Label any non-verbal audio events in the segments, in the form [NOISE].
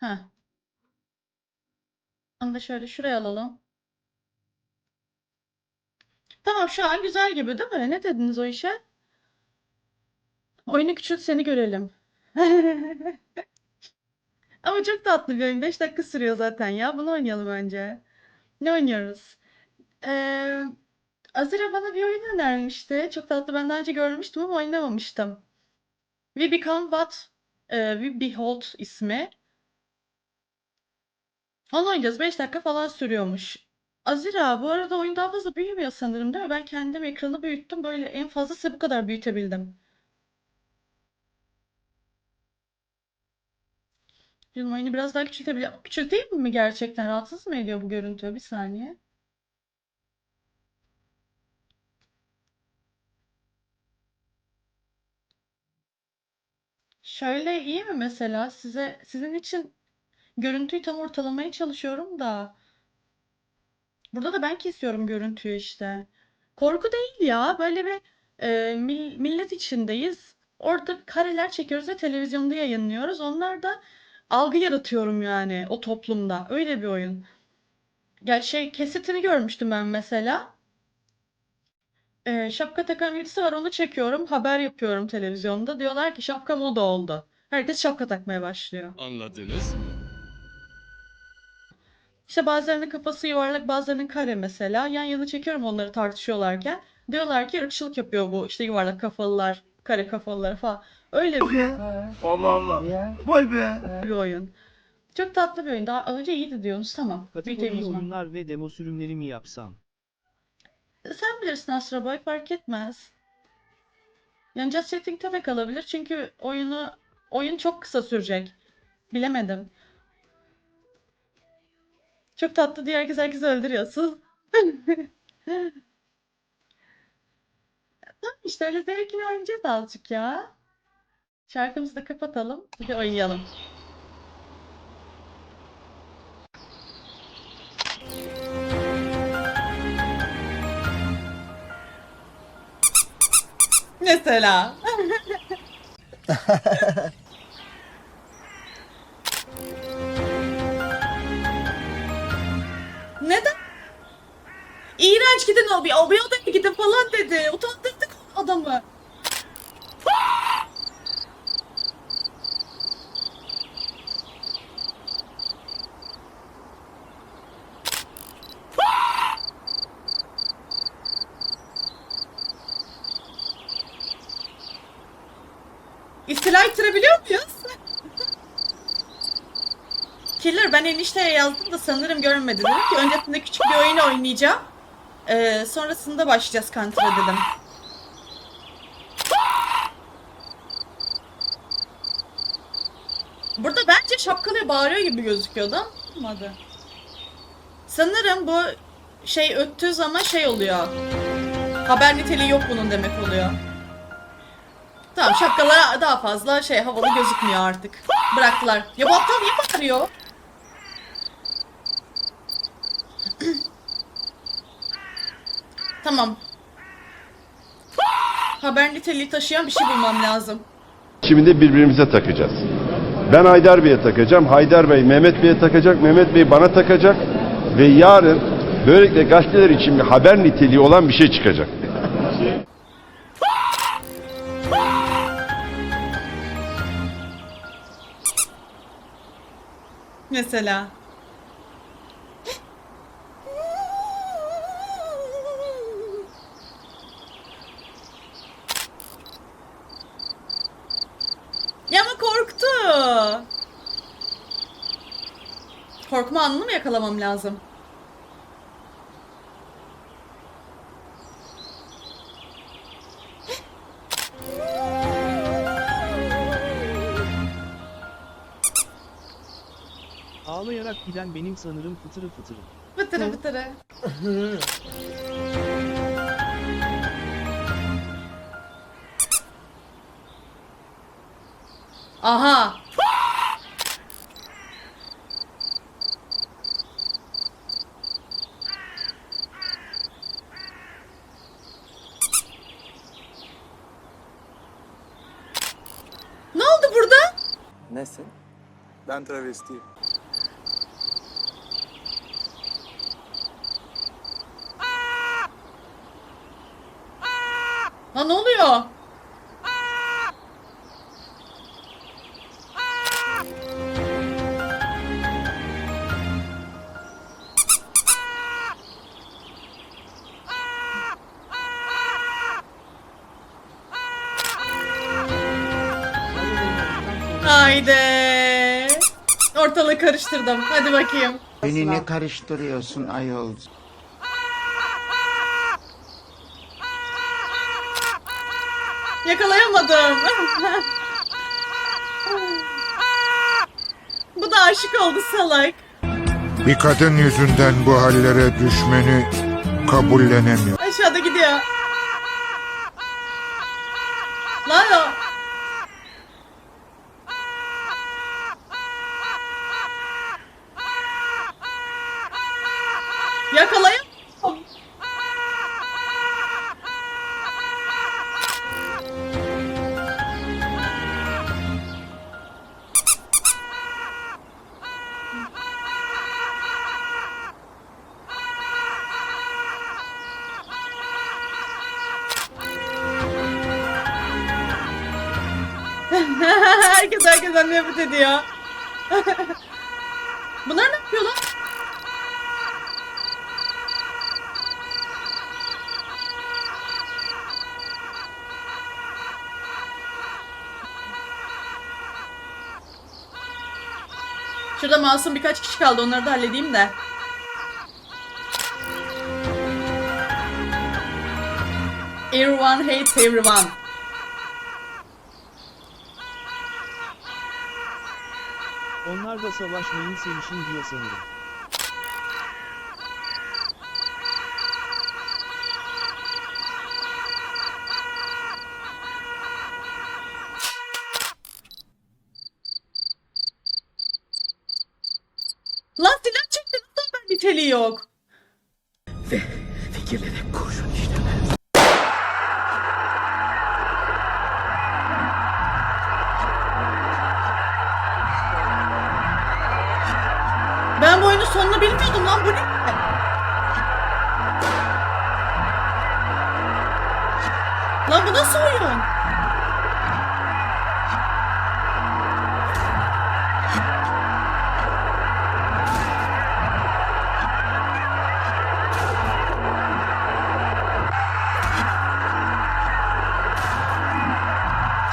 Heh. Onu da şöyle şuraya alalım. Tamam şu an güzel gibi değil mi? Ne dediniz o işe? Oyunu küçült seni görelim. [LAUGHS] Ama çok tatlı bir oyun. 5 dakika sürüyor zaten ya. Bunu oynayalım önce. Ne oynuyoruz? Ee, Azira bana bir oyun önermişti. Çok tatlı. Ben daha önce görmüştüm ama oynamamıştım. We Become What We Behold ismi. Oynayacağız. 5 dakika falan sürüyormuş. Azira bu arada oyun daha fazla büyümüyor sanırım değil mi? Ben kendim ekranı büyüttüm. Böyle en fazla size bu kadar büyütebildim. Canım oyunu biraz daha küçültebilirim. Küçülteyim mi gerçekten? Rahatsız mı ediyor bu görüntü? Bir saniye. Şöyle iyi mi mesela? Size sizin için görüntüyü tam ortalamaya çalışıyorum da. Burada da ben kesiyorum görüntüyü işte. Korku değil ya. Böyle bir e, mil- millet içindeyiz. Orada kareler çekiyoruz ve televizyonda yayınlıyoruz. Onlar da algı yaratıyorum yani o toplumda. Öyle bir oyun. Ya şey kesitini görmüştüm ben mesela. E, şapka takan birisi var onu çekiyorum. Haber yapıyorum televizyonda. Diyorlar ki şapka moda oldu. Herkes şapka takmaya başlıyor. Anladınız mı? İşte bazılarının kafası yuvarlak, bazılarının kare mesela. Yan yana çekiyorum onları tartışıyorlarken. Diyorlar ki ırkçılık yapıyor bu işte yuvarlak kafalılar, kare kafalılar falan. Öyle bir, Allah Allah. Vay be. bir oyun. Çok tatlı bir oyun. Daha önce iyiydi diyorsunuz. Tamam. Kategori Büyütelim o zaman. oyunlar ve demo sürümleri mi yapsam? Sen bilirsin Astra Boy fark etmez. Yani Just Chatting tabii kalabilir çünkü oyunu oyun çok kısa sürecek. Bilemedim. Çok tatlı diye herkes herkes öldürüyorsun. [LAUGHS] Tamam işte öyle zevkli oynayacağız azıcık ya. Şarkımızı da kapatalım. Bir oynayalım. Mesela. [LAUGHS] Neden? İğrenç gidin o bir, o bir odaya gidin falan dedi. Utandırdık adamı. İstila ettirebiliyor muyuz? Killer ben enişteye yazdım da sanırım görmedi. Dedim ki öncesinde küçük bir oyun oynayacağım. Ee, sonrasında başlayacağız Counter'a dedim. Burada bence şapkalıya bağırıyor gibi gözüküyordu ama olmadı. Sanırım bu şey öttüğü zaman şey oluyor. Haber niteliği yok bunun demek oluyor. Tamam şapkalar daha fazla şey havalı gözükmüyor artık. Bıraktılar. Ya bu aptal niye bağırıyor? [CLEARS THROAT] Tamam. Haber niteliği taşıyan bir şey bulmam lazım. Şimdi birbirimize takacağız. Ben Haydar Bey'e takacağım. Haydar Bey Mehmet Bey'e takacak. Mehmet Bey bana takacak. Ve yarın böylelikle gazeteler için bir haber niteliği olan bir şey çıkacak. Mesela. Ya ama korktu. Korkma anını mı yakalamam lazım? Ağlayarak giden benim sanırım fıtırı fıtırı. Fıtırı fıtırı. [LAUGHS] Nesin? Ben travestiyim. Lan ne oluyor? Haydi. Ortalığı karıştırdım. Hadi bakayım. Beni ne karıştırıyorsun ayol? Yakalayamadım. Bu da aşık oldu salak. Bir kadın yüzünden bu hallere düşmeni kabullenemiyorum. Aşağıda gidiyor. Lan o. Yakalayın. [LAUGHS] herkes herkesten nefret ediyor. [LAUGHS] Bunlar ne yapıyor? Şurada masum birkaç kişi kaldı. Onları da halledeyim de. Everyone hates everyone. Onlar da savaşmayın sevişin diyor sanırım. Lan silah çekti. Nasıl haber niteliği yok? Fikirlere kurşun işte. Ben bu oyunun sonunu bilmiyordum lan bu ne? Lan bu nasıl oyun?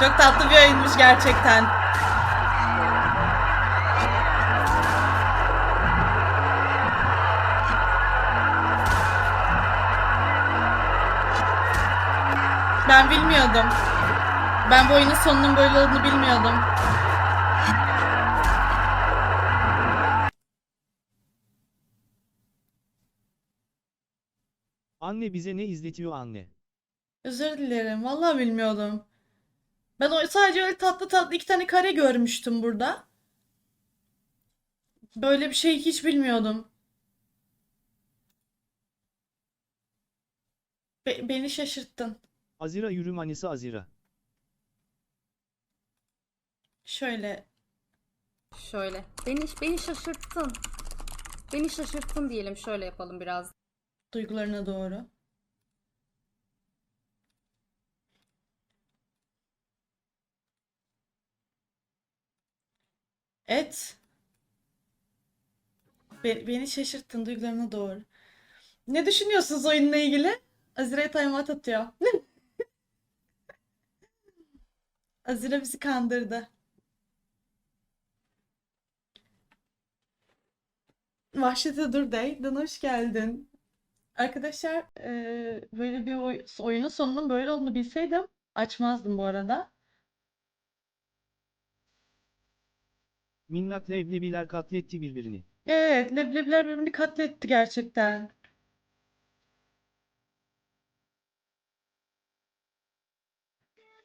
Çok tatlı bir oyunmuş gerçekten. Ben bilmiyordum. Ben bu oyunun sonunun böyle olduğunu bilmiyordum. Anne bize ne izletiyor anne? Özür dilerim. Vallahi bilmiyordum. Ben o sadece öyle tatlı tatlı iki tane kare görmüştüm burada. Böyle bir şey hiç bilmiyordum. Be- beni şaşırttın. Azira yürüm annesi Azira. Şöyle. Şöyle. Beni beni şaşırttın. Beni şaşırttın diyelim. Şöyle yapalım biraz. Duygularına doğru. Et. Be- beni şaşırttın duygularına doğru. Ne düşünüyorsunuz oyunla ilgili? Azire timeout atıyor. [LAUGHS] Azire bizi kandırdı. Vahşete dur Deyden hoş geldin. Arkadaşlar eee, böyle bir oy- oyunun sonunun böyle olduğunu bilseydim açmazdım bu arada. Minnak leblebiler katletti birbirini. Evet, leblebiler birbirini katletti gerçekten.